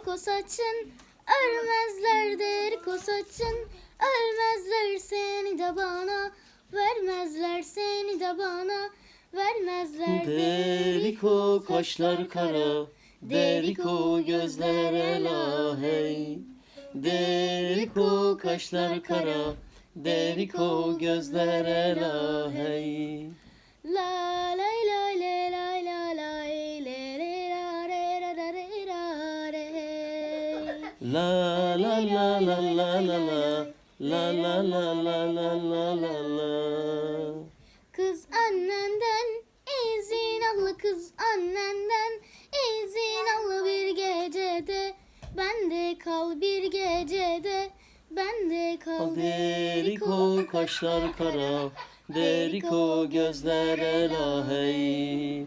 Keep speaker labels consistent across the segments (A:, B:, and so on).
A: Deriko saçın örmezler Deriko saçın Ölmezler seni de bana Vermezler seni de bana Vermezler
B: Deriko kaşlar kara, Deriko gözler ela hey. Deriko kaşlar kara, Deriko gözler ela hey.
A: La lay La
B: la la la la la la. La la la la la la la la.
A: Kız annenden izin al kız annenden. İzin al bir gecede. Ben de kal bir gecede. Ben de kal
B: Deriko kaşlar kara. Deriko gözler ela hey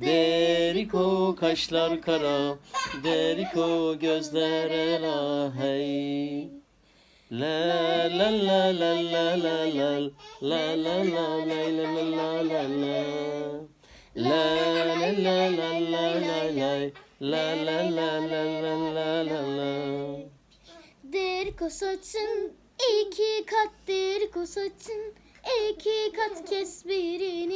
B: Deriko kaşlar kara, Deriko gözler ela hey. La la la la la la la la la la la la la la la la La la la la la la la La la la la la la
A: Deriko saçın iki kat deriko saçın iki kat kes birini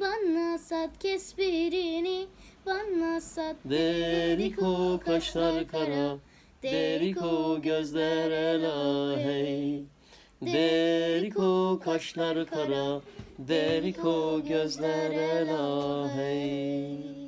A: bana sat kes birini. Bana sat
B: Deriko kaşlar kara, Deriko gözler ela hey. Deriko kaşlar kara, Deriko gözler ela hey.